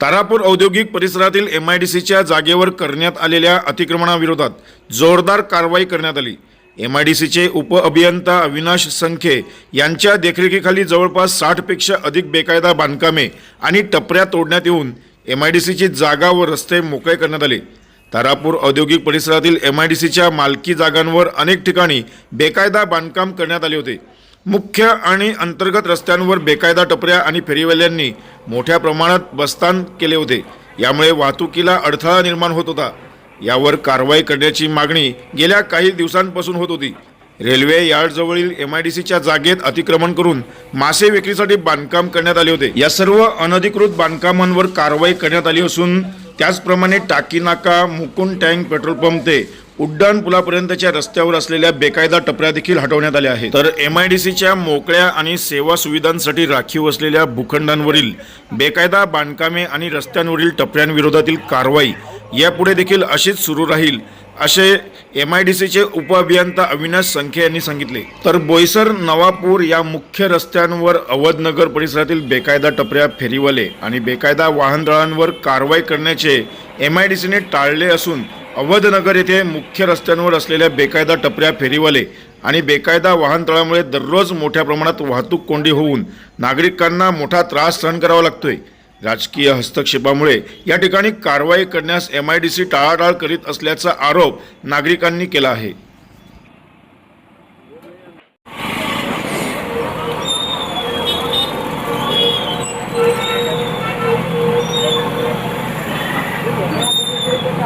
तारापूर औद्योगिक परिसरातील M I D सीच्या जागेवर करण्यात आलेल्या अतिक्रमणाविरोधात जोरदार कारवाई करण्यात आली. एम आय डी सीचे उपअभियंता अविनाश संखे यांच्या देखरेखीखाली जवळपास साठपेक्षा अधिक बेकायदा बांधकामे आणि टपऱ्या तोडण्यात येऊन एम आय डी सीची जागा व रस्ते मोकळे करण्यात आले. तारापूर औद्योगिक परिसरातील एम आय डी सीच्या मालकी जागांवर अनेक ठिकाणी बेकायदा बांधकाम करण्यात आले होते. मुख्य आणि अंतर्गत रस्त्यांवर बेकायदा टपऱ्या आणि फेरीवाल्यांनी मोठ्या प्रमाणात बस्तान केले होते. यामुळे वाहतुकीला अडथळा निर्माण होत होता. यावर कारवाई करण्याची मागणी गेल्या काही दिवसांपासून होत होती. रेल्वे यार्डजवळील एम आय डी सीच्या जागेत अतिक्रमण करून मासे विक्रीसाठी बांधकाम करण्यात आले होते. या सर्व अनधिकृत बांधकामांवर कारवाई करण्यात आली असून त्याचप्रमाणे टाकी नाका मुकुंद टँक पेट्रोल पंप ते उड्डाण पुलापर्यंतच्या रस्त्यावर असलेल्या बेकायदा टपऱ्या देखील हटवण्यात आल्या आहेत. तर एम आय डी सीच्या मोकळ्या आणि सेवा सुविधांसाठी राखीव असलेल्या भूखंडांवरील बेकायदा बांधकामे आणि रस्त्यांवरील टपऱ्यांविरोधातील कारवाई यापुढे देखील अशीच सुरू राहील असे एम आय डी सीचे उपअभियंता अविनाश संखे यांनी सांगितले. तर बोईसर नवापूर या मुख्य रस्त्यांवर अवधनगर परिसरातील बेकायदा टपऱ्या फेरीवाले आणि बेकायदा वाहनतळांवर कारवाई करण्याचे एम आय डी सीने टाळले असून अवधनगर येथे मुख्य रस्त्यांवर असलेल्या बेकायदा टपऱ्या फेरीवाले आणि बेकायदा वाहनतळामुळे दररोज मोठ्या प्रमाणात वाहतूक कोंडी होऊन नागरिकांना मोठा त्रास सहन करावा लागतोय. राजकीय हस्तक्षेपामुळे या ठिकाणी कारवाई करण्यास एम आय डी सी टाळाटाळ करीत असल्याचा आरोप नागरिकांनी केला आहे.